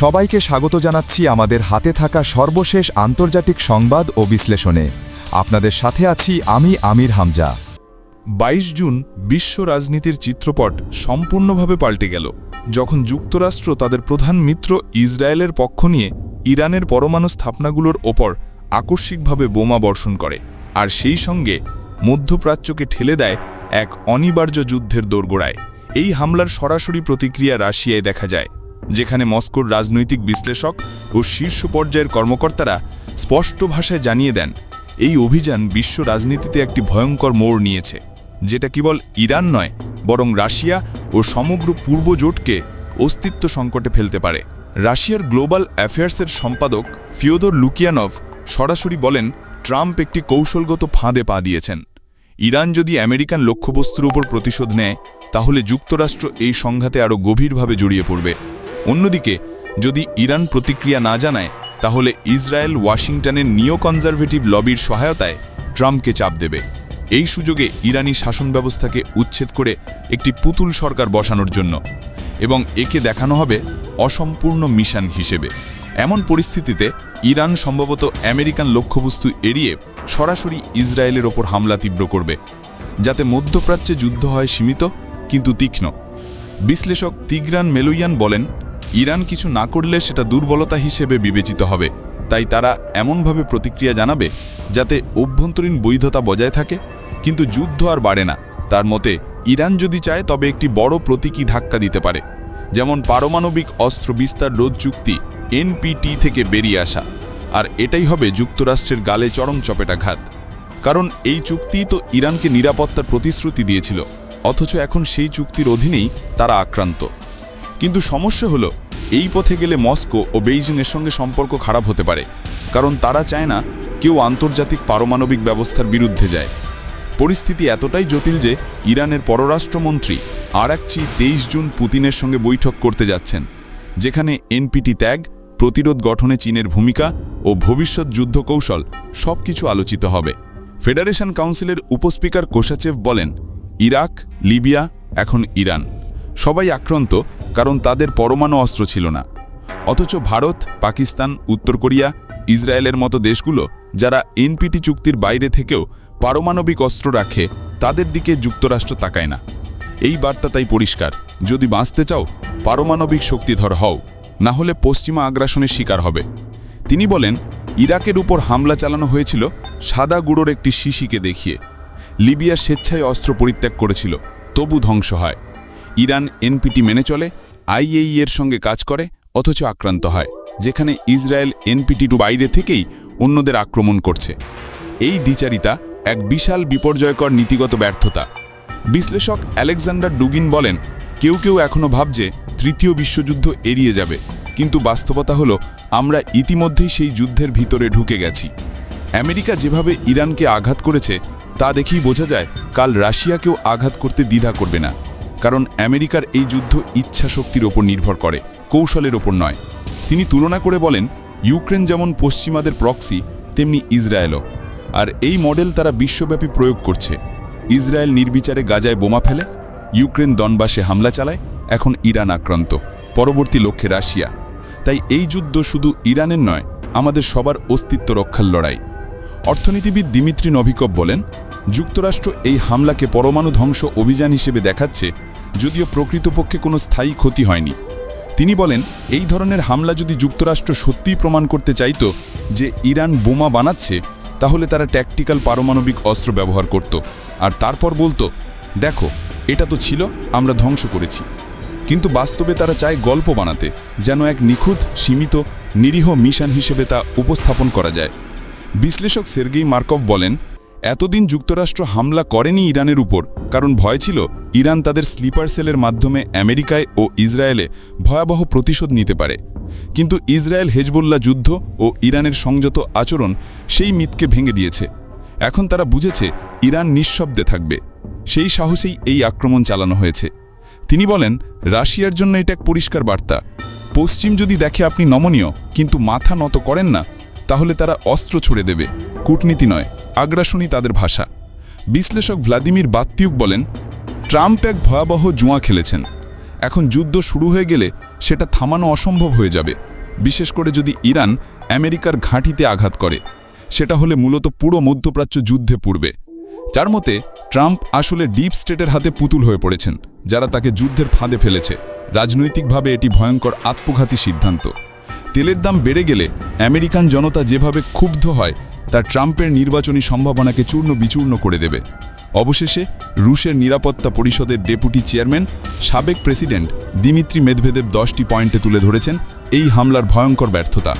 সবাইকে স্বাগত জানাচ্ছি আমাদের হাতে থাকা সর্বশেষ আন্তর্জাতিক সংবাদ ও বিশ্লেষণে। আপনাদের সাথে আছি আমি আমির হামজা। বাইশ জুন বিশ্ব রাজনীতির চিত্রপট সম্পূর্ণভাবে পাল্টে গেল। যখন যুক্তরাষ্ট্র তাদের প্রধান মিত্র ইসরায়েলের পক্ষ নিয়ে ইরানের পরমাণু স্থাপনাগুলোর ওপর আকস্মিকভাবে বোমা বর্ষণ করে, আর সেই সঙ্গে মধ্যপ্রাচ্যকে ঠেলে দেয় এক অনিবার্য যুদ্ধের দোরগোড়ায়। এই হামলার সরাসরি প্রতিক্রিয়া রাশিয়ায় দেখা যায়। যেখানে মস্কোর রাজনৈতিক বিশ্লেষক ও শীর্ষ পর্যায়ের কর্মকর্তারা স্পষ্ট ভাষায় জানিয়ে দেন, এই অভিযান বিশ্ব রাজনীতিতে একটি ভয়ঙ্কর মোড় নিয়েছে, যেটা কেবল ইরান নয়, বরং রাশিয়া ও সমগ্র পূর্ব জোটকে অস্তিত্ব সংকটে ফেলতে পারে। রাশিয়ার গ্লোবাল অ্যাফেয়ার্সের সম্পাদক ফিওদর লুকিয়ানভ সরাসরি বলেন, ট্রাম্প একটি কৌশলগত ফাঁদে পা দিয়েছেন। ইরান যদি আমেরিকান লক্ষ্যবস্তুর উপর প্রতিশোধ নেয়, তাহলে যুক্তরাষ্ট্র এই সংঘাতে আরও গভীরভাবে জড়িয়ে পড়বে। অন্যদিকে, যদি ইরান প্রতিক্রিয়া না জানায়, তাহলে ইসরায়েল ওয়াশিংটনের নিও কনজারভেটিভ লবির সহায়তায় ট্রাম্পকে চাপ দেবে। এই সুযোগে ইরানি শাসন ব্যবস্থাকে উচ্ছেদ করে একটি পুতুল সরকার বসানোর জন্য। এবং একে দেখানো হবে অসম্পূর্ণ মিশন হিসেবে। এমন পরিস্থিতিতে ইরান সম্ভবত আমেরিকান লক্ষ্যবস্তু এড়িয়ে সরাসরি ইসরায়েলের ওপর হামলা তীব্র করবে, যাতে মধ্যপ্রাচ্যে যুদ্ধ হয় সীমিত কিন্তু তীক্ষ্ণ। বিশ্লেষক তিগ্রান মেলুইয়ান বলেন ইরান কিছু না করলে সেটা দুর্বলতা হিসেবে বিবেচিত হবে। তাই তারা এমনভাবে প্রতিক্রিয়া জানাবে যাতে অভ্যন্তরীণ বৈধতা বজায় থাকে। কিন্তু যুদ্ধ আর বাড়ে না। তার মতে, ইরান যদি চায়, তবে একটি বড় প্রতীকী ধাক্কা দিতে পারে। যেমন পারমাণবিক অস্ত্র বিস্তার রোধ চুক্তি, এনপিটি থেকে বেরিয়ে আসা। আর এটাই হবে যুক্তরাষ্ট্রের গালে চরম চপেটাঘাত। কারণ এই চুক্তিই তো ইরানকে নিরাপত্তার প্রতিশ্রুতি দিয়েছিল। অথচ এখন সেই চুক্তির অধীনেই তারা আক্রান্ত। কিন্তু সমস্যা হলো, এই পথে গেলে মস্কো ও বেইজিংয়ের সঙ্গে সম্পর্ক খারাপ হতে পারে। কারণ তারা চায় না কেউ আন্তর্জাতিক পারমাণবিক ব্যবস্থার বিরুদ্ধে যায়। পরিস্থিতি এতটাই জটিল যে ইরানের পররাষ্ট্রমন্ত্রী আর আরাকচি তেইশ জুন পুতিনের সঙ্গে বৈঠক করতে যাচ্ছেন, যেখানে এনপিটি ত্যাগ, প্রতিরোধ গঠনে চীনের ভূমিকা ও ভবিষ্যৎ যুদ্ধ কৌশল সব কিছু আলোচিত হবে। ফেডারেশন কাউন্সিলের উপস্পিকার কোশাচেভ বলেন, ইরাক, লিবিয়া, এখন ইরান। সবাই আক্রান্ত কারণ তাদের পরমাণু অস্ত্র ছিল না। অথচ ভারত, পাকিস্তান, উত্তর কোরিয়া, ইসরায়েলের মতো দেশগুলো যারা এনপিটি চুক্তির বাইরে থেকেও পারমাণবিক অস্ত্র রাখে, তাদের দিকে যুক্তরাষ্ট্র তাকায় না। এই বার্তা তাই পরিষ্কার, যদি বাঁচতে চাও, পারমাণবিক শক্তিধর হও, না হলে পশ্চিমা আগ্রাসনের শিকার হবে। তিনি বলেন, ইরাকের উপর হামলা চালানো হয়েছিল সাদা গুঁড়োর একটি শিশিকে দেখিয়ে। লিবিয়া স্বেচ্ছায় অস্ত্র পরিত্যাগ করেছিল, তবু ধ্বংস হয়। ইরান এনপিটি মেনে চলে আইএই এর সঙ্গে কাজ করে, অথচ আক্রান্ত হয়, যেখানে ইসরায়েল এনপিটি টু বাইরে থেকেই অন্যদের আক্রমণ করছে। এই দ্বিচারিতা এক বিশাল বিপর্যয়কর নীতিগত ব্যর্থতা। বিশ্লেষক আলেকজান্ডার ডুগিন বলেন, কেউ কেউ এখনও ভাবছে তৃতীয় বিশ্বযুদ্ধ এড়িয়ে যাবে, কিন্তু বাস্তবতা হলো, আমরা ইতিমধ্যেই সেই যুদ্ধের ভিতরে ঢুকে গেছি। আমেরিকা যেভাবে ইরানকে আঘাত করেছে, তা দেখেই বোঝা যায়, কাল রাশিয়াকেও আঘাত করতে দ্বিধা করবে না। কারণ আমেরিকার এই যুদ্ধ ইচ্ছা শক্তির ওপর নির্ভর করে, কৌশলের ওপর নয়। তিনি তুলনা করে বলেন, ইউক্রেন যেমন পশ্চিমাদের প্রক্সি, তেমনি ইসরায়েলও। আর এই মডেল তারা বিশ্বব্যাপী প্রয়োগ করছে। ইসরায়েল নির্বিচারে গাজায় বোমা ফেলে, ইউক্রেন দনবাসে হামলা চালায়, এখন ইরান আক্রান্ত, পরবর্তী লক্ষ্যে রাশিয়া। তাই এই যুদ্ধ শুধু ইরানের নয়, আমাদের সবার অস্তিত্ব রক্ষার লড়াই। অর্থনীতিবিদ দিমিত্রি নভিকভ বলেন, যুক্তরাষ্ট্র এই হামলাকে পরমাণু ধ্বংস অভিযান হিসেবে দেখাচ্ছে যদিও প্রকৃতপক্ষে কোনো স্থায়ী ক্ষতি হয়নি। তিনি বলেন, এই ধরনের হামলা যদি যুক্তরাষ্ট্র সত্যিই প্রমাণ করতে চাইতো যে ইরান বোমা বানাচ্ছে, তাহলে তারা ট্যাকটিক্যাল পারমাণবিক অস্ত্র ব্যবহার করত। আর তারপর বলতো, দেখো, এটা তো ছিল, আমরা ধ্বংস করেছি। কিন্তু বাস্তবে তারা চায় গল্প বানাতে, যেন এক নিখুঁত, সীমিত, নিরীহ মিশন হিসেবে তা উপস্থাপন করা যায়। বিশ্লেষক সের্গেই মার্কভ বলেন এতদিন যুক্তরাষ্ট্র হামলা করেনি ইরানের উপর, কারণ ভয় ছিল ইরান তাদের স্লিপার সেলের মাধ্যমে আমেরিকায় ও ইসরায়েলে ভয়াবহ প্রতিশোধ নিতে পারে। কিন্তু ইসরায়েল হেজবুল্লাহ যুদ্ধ ও ইরানের সংযত আচরণ সেই মিথকে ভেঙে দিয়েছে। এখন তারা বুঝেছে ইরান নিঃশব্দে থাকবে। সেই সাহসেই এই আক্রমণ চালানো হয়েছে। তিনি বলেন, রাশিয়ার জন্য এটা এক পরিষ্কার বার্তা। পশ্চিম যদি দেখে আপনি নমনীয়, কিন্তু মাথা নত করেন না, তাহলে তারা অস্ত্র ছুড়ে দেবে। কূটনীতি নয়। আগ্রাসনই তাদের ভাষা। বিশ্লেষক ভ্লাদিমির বাত্তিউক বলেন, ট্রাম্প এক ভয়াবহ জুয়া খেলেছেন। এখন যুদ্ধ শুরু হয়ে গেলে সেটা থামানো অসম্ভব হয়ে যাবে। বিশেষ করে যদি ইরান আমেরিকার ঘাঁটিতে আঘাত করে, সেটা হলে মূলত পুরো মধ্যপ্রাচ্য যুদ্ধে পূর্বে যার মতে, ট্রাম্প আসলে ডিপ স্টেটের হাতে পুতুল হয়ে পড়েছেন, যারা তাকে যুদ্ধের ফাঁদে ফেলেছে। রাজনৈতিকভাবে এটি ভয়ঙ্কর আত্মঘাতী সিদ্ধান্ত। তেলের দাম বেড়ে গেলে আমেরিকান জনতা যেভাবে ক্ষুব্ধ হয় তা ট্রাম্পের নির্বাচনী সম্ভাবনাকে চূর্ণ বিচূর্ণ করে দেবে। অবশেষে রুশের নিরাপত্তা পরিষদের ডেপুটি চেয়ারম্যান, সাবেক প্রেসিডেন্ট দিমিত্রি মেদভেদেব দশটি পয়েন্টে তুলে ধরেছেন এই হামলার ভয়ঙ্কর ব্যর্থতা।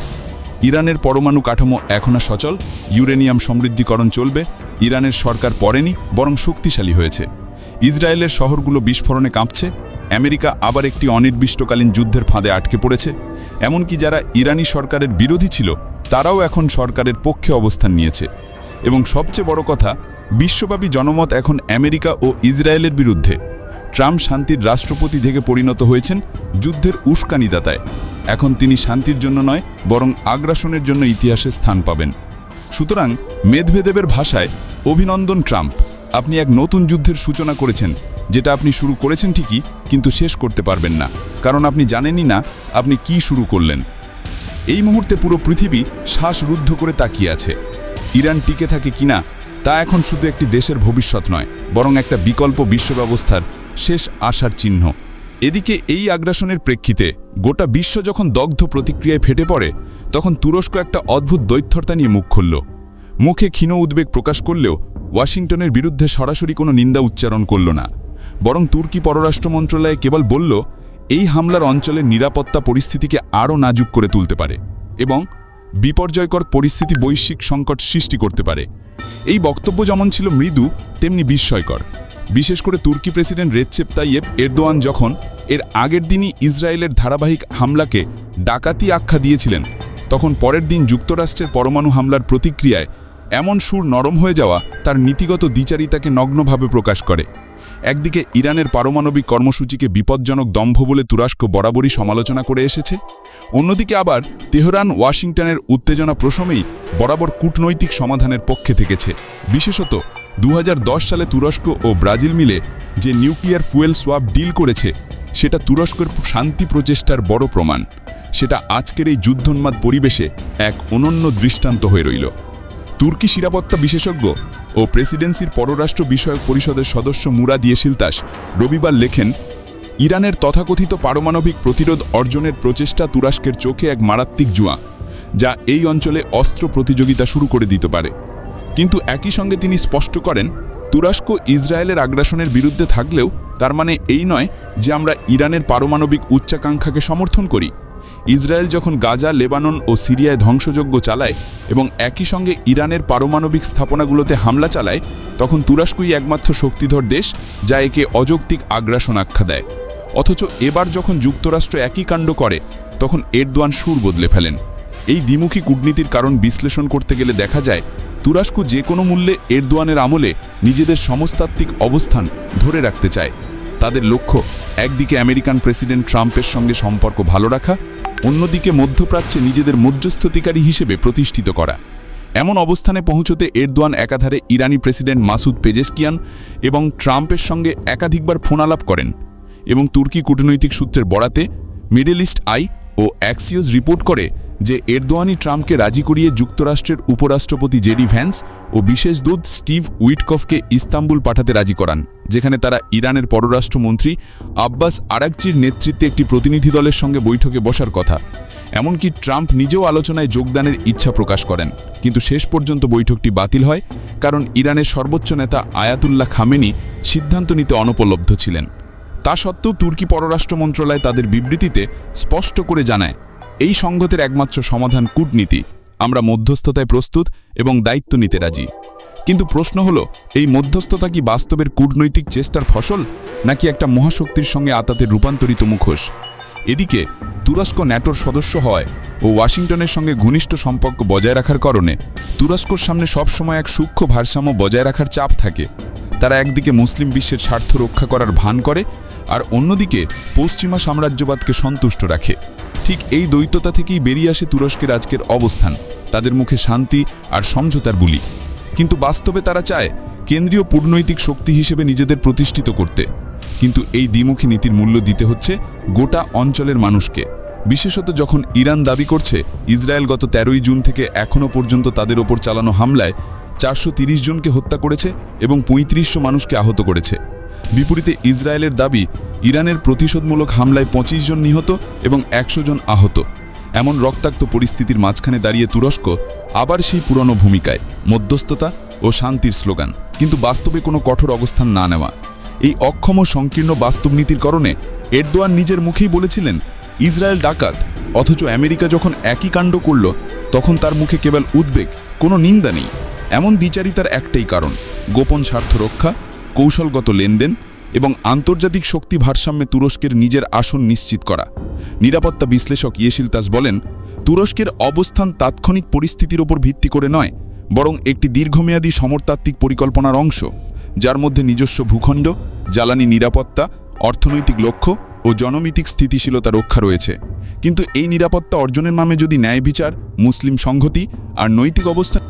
ইরানের পরমাণু কাঠামো এখনও সচল, ইউরেনিয়াম সমৃদ্ধিকরণ চলবে, ইরানের সরকার পড়েনি, বরং শক্তিশালী হয়েছে। ইসরায়েলের শহরগুলো বিস্ফোরণে কাঁপছে, আমেরিকা আবার একটি অনির্দিষ্টকালীন যুদ্ধের ফাঁদে আটকে পড়েছে। এমনকি যারা ইরানি সরকারের বিরোধী ছিল তারাও এখন সরকারের পক্ষে অবস্থান নিয়েছে। এবং সবচেয়ে বড় কথা, বিশ্বব্যাপী জনমত এখন আমেরিকা ও ইসরায়েলের বিরুদ্ধে। ট্রাম্প শান্তির রাষ্ট্রপতি থেকে পরিণত হয়েছেন যুদ্ধের উস্কানিদাতায়। এখন তিনি শান্তির জন্য নয়, বরং আগ্রাসনের জন্য ইতিহাসে স্থান পাবেন। সুতরাং মেদভেদেবের ভাষায়, অভিনন্দন ট্রাম্প, আপনি এক নতুন যুদ্ধের সূচনা করেছেন, যেটা আপনি শুরু করেছেন ঠিকই, কিন্তু শেষ করতে পারবেন না। কারণ আপনি জানেনই না, আপনি কি শুরু করলেন। এই মুহূর্তে পুরো পৃথিবী শ্বাসরুদ্ধ করে তাকিয়ে আছে। ইরান টিকে থাকে কিনা, তা এখন শুধু একটি দেশের ভবিষ্যৎ নয়, বরং একটা বিকল্প বিশ্ব ব্যবস্থার শেষ আশার চিহ্ন। এদিকে এই আগ্রাসনের প্রেক্ষিতে গোটা বিশ্ব যখন দগ্ধ প্রতিক্রিয়ায় ফেটে পড়ে, তখন তুরস্ক একটা অদ্ভুত দৈত্যতা নিয়ে মুখ খুলল। মুখে ক্ষীণ উদ্বেগ প্রকাশ করলেও ওয়াশিংটনের বিরুদ্ধে সরাসরি কোনো নিন্দা উচ্চারণ করল না। বরং তুর্কি পররাষ্ট্র মন্ত্রণালয় কেবল বলল এই হামলার অঞ্চলের নিরাপত্তা পরিস্থিতিকে আরও নাজুক করে তুলতে পারে এবং বিপর্যয়কর পরিস্থিতি বৈশ্বিক সংকট সৃষ্টি করতে পারে। এই বক্তব্য যেমন ছিল মৃদু, তেমনি বিস্ময়কর। বিশেষ করে তুর্কি প্রেসিডেন্ট রেচ্ছেপ তাইয়েব এরদোয়ান যখন এর আগের দিনই ইসরায়েলের ধারাবাহিক হামলাকে ডাকাতি আখ্যা দিয়েছিলেন, তখন পরের দিন যুক্তরাষ্ট্রের পরমাণু হামলার প্রতিক্রিয়ায় এমন সুর নরম হয়ে যাওয়া তার নীতিগত দ্বিচারিতাকে নগ্নভাবে প্রকাশ করে। একদিকে ইরানের পারমাণবিক কর্মসূচিকে বিপজ্জনক দম্ভ বলে তুরস্ক বরাবরই সমালোচনা করে এসেছে, অন্যদিকে আবার তেহরান, ওয়াশিংটনের উত্তেজনা প্রশমেই বরাবর কূটনৈতিক সমাধানের পক্ষে থেকেছে। বিশেষত দু হাজার দশ সালে তুরস্ক ও ব্রাজিল মিলে যে নিউক্লিয়ার ফুয়েল সোয়াপ ডিল করেছে, সেটা তুরস্কের শান্তি প্রচেষ্টার বড় প্রমাণ। সেটা আজকের এই যুদ্ধোন্মাদ পরিবেশে এক অনন্য দৃষ্টান্ত হয়ে রইল। তুর্কি নিরাপত্তা বিশেষজ্ঞ ও প্রেসিডেন্সির পররাষ্ট্র বিষয়ক পরিষদের সদস্য মুরাদ ইয়েশিলতাস রবিবার লেখেন, ইরানের তথাকথিত পারমাণবিক প্রতিরোধ অর্জনের প্রচেষ্টা তুরস্কের চোখে এক মারাত্মিক জুয়া, যা এই অঞ্চলে অস্ত্র প্রতিযোগিতা শুরু করে দিতে পারে। কিন্তু একই সঙ্গে তিনি স্পষ্ট করেন, তুরস্ক ইসরায়েলের আগ্রাসনের বিরুদ্ধে থাকলেও তার মানে এই নয় যে আমরা ইরানের পারমাণবিক উচ্চাকাঙ্ক্ষাকে সমর্থন করি। ইসরায়েল যখন গাজা, লেবানন ও সিরিয়ায় ধ্বংসযজ্ঞ চালায় এবং একই সঙ্গে ইরানের পারমাণবিক স্থাপনাগুলোতে হামলা চালায়, তখন তুরস্কই একমাত্র শক্তিধর দেশ যা একে অযৌক্তিক আগ্রাসন আখ্যা দেয়। অথচ এবার যখন যুক্তরাষ্ট্র একই কাণ্ড করে, তখন এরদোয়ান সুর বদলে ফেলেন। এই দ্বিমুখী কূটনীতির কারণ বিশ্লেষণ করতে গেলে দেখা যায়, তুরস্ক যে কোনো মূল্যে এরদোয়ানের আমলে নিজেদের সমস্তাত্ত্বিক অবস্থান ধরে রাখতে চায়। তাদের লক্ষ্য, একদিকে আমেরিকান প্রেসিডেন্ট ট্রাম্পের সঙ্গে সম্পর্ক ভালো রাখা, অন্যদিকে মধ্যপ্রাচ্যে নিজেদের মধ্যস্থতিকারী হিসেবে প্রতিষ্ঠিত করা। এমন অবস্থানে পৌঁছতে এরদোয়ান একাধারে ইরানি প্রেসিডেন্ট মাসুদ পেজেস্কিয়ান এবং ট্রাম্পের সঙ্গে একাধিকবার ফোনালাপ করেন এবং তুর্কি কূটনৈতিক সূত্রের বরাতে মিডল ইস্ট আই ও অ্যাক্সিওস রিপোর্ট করে যে এরদোয়ানি ট্রাম্পকে রাজি করিয়ে যুক্তরাষ্ট্রের উপরাষ্ট্রপতি জেডি ভ্যান্স ও বিশেষ দূত স্টিভ উইটকফকে ইস্তাম্বুল পাঠাতে রাজি করান, যেখানে তারা ইরানের পররাষ্ট্রমন্ত্রী আব্বাস আরাকচির নেতৃত্বে একটি প্রতিনিধি দলের সঙ্গে বৈঠকে বসার কথা। এমনকি ট্রাম্প নিজেও আলোচনায় যোগদানের ইচ্ছা প্রকাশ করেন, কিন্তু শেষ পর্যন্ত বৈঠকটি বাতিল হয় কারণ ইরানের সর্বোচ্চ নেতা আয়াতুল্লাহ খামেনি সিদ্ধান্ত নিতে অনুপলব্ধ ছিলেন। তা সত্ত্বেও তুর্কি পররাষ্ট্র মন্ত্রণালয় তাদের বিবৃতিতে স্পষ্ট করে জানায় এই সংঘাতের একমাত্র সমাধান কূটনীতি। আমরা মধ্যস্থতায় প্রস্তুত এবং দায়িত্ব নিতে রাজি। কিন্তু প্রশ্ন হলো, এই মধ্যস্থতা কি বাস্তবের কূটনৈতিক চেষ্টার ফসল, নাকি একটা মহাশক্তির সঙ্গে আতাতের রূপান্তরিত মুখোশ? এদিকে, তুরস্ক ন্যাটোর সদস্য হয় ও ওয়াশিংটনের সঙ্গে ঘনিষ্ঠ সম্পর্ক বজায় রাখার কারণে তুরস্কর সামনে সবসময় এক সূক্ষ্ম ভারসাম্য বজায় রাখার চাপ থাকে। তারা একদিকে মুসলিম বিশ্বের স্বার্থ রক্ষা করার ভান করে, আর অন্যদিকে পশ্চিমা সাম্রাজ্যবাদকে সন্তুষ্ট রাখে। ঠিক এই দ্বৈততা থেকেই বেরিয়ে আসে তুরস্কের আজকের অবস্থান, তাদের মুখে শান্তি আর সমঝোতার বুলি। কিন্তু বাস্তবে তারা চায় কেন্দ্রীয় কূটনৈতিক শক্তি হিসেবে নিজেদের প্রতিষ্ঠিত করতে। কিন্তু এই দ্বিমুখী নীতির মূল্য দিতে হচ্ছে গোটা অঞ্চলের মানুষকে। বিশেষত যখন ইরান দাবি করছে, ইসরায়েল গত তেরোই জুন থেকে এখনও পর্যন্ত তাদের ওপর চালানো হামলায় চারশো জনকে হত্যা করেছে এবং পঁয়ত্রিশশো মানুষকে আহত করেছে। বিপরীতে ইসরায়েলের দাবি, ইরানের প্রতিশোধমূলক হামলায় পঁচিশ জন নিহত এবং একশো জন আহত। এমন রক্তাক্ত পরিস্থিতির মাঝখানে দাঁড়িয়ে তুরস্ক আবার সেই পুরনো ভূমিকায়, মধ্যস্থতা ও শান্তির স্লোগান। কিন্তু বাস্তবে কোনো কঠোর অবস্থান না নেওয়া। এই অক্ষম সংকীর্ণ বাস্তব নীতির কারণে এরদোয়ান নিজের মুখেই বলেছিলেন, ইসরায়েল ডাকাত, অথচ আমেরিকা যখন একই কাণ্ড করল, তখন তার মুখে কেবল উদ্বেগ, কোনো নিন্দা নেই। এমন দ্বিচারিতার একটাই কারণ, গোপন স্বার্থ রক্ষা, কৌশলগত লেনদেন এবং আন্তর্জাতিক শক্তি ভারসাম্যে তুরস্কের নিজের আসন নিশ্চিত করা। নিরাপত্তা বিশ্লেষক ইয়েশিলতাস বলেন, তুরস্কের অবস্থান তাৎক্ষণিক পরিস্থিতির ওপর ভিত্তি করে নয়, বরং একটি দীর্ঘমেয়াদী সমরতাত্ত্বিক পরিকল্পনার অংশ, যার মধ্যে নিজস্ব ভূখণ্ড, জ্বালানি নিরাপত্তা, অর্থনৈতিক লক্ষ্য ও জনমিতিক স্থিতিশীলতা রক্ষা রয়েছে। কিন্তু এই নিরাপত্তা অর্জনের নামে যদি ন্যায় বিচার, মুসলিম সংহতি আর নৈতিক অবস্থান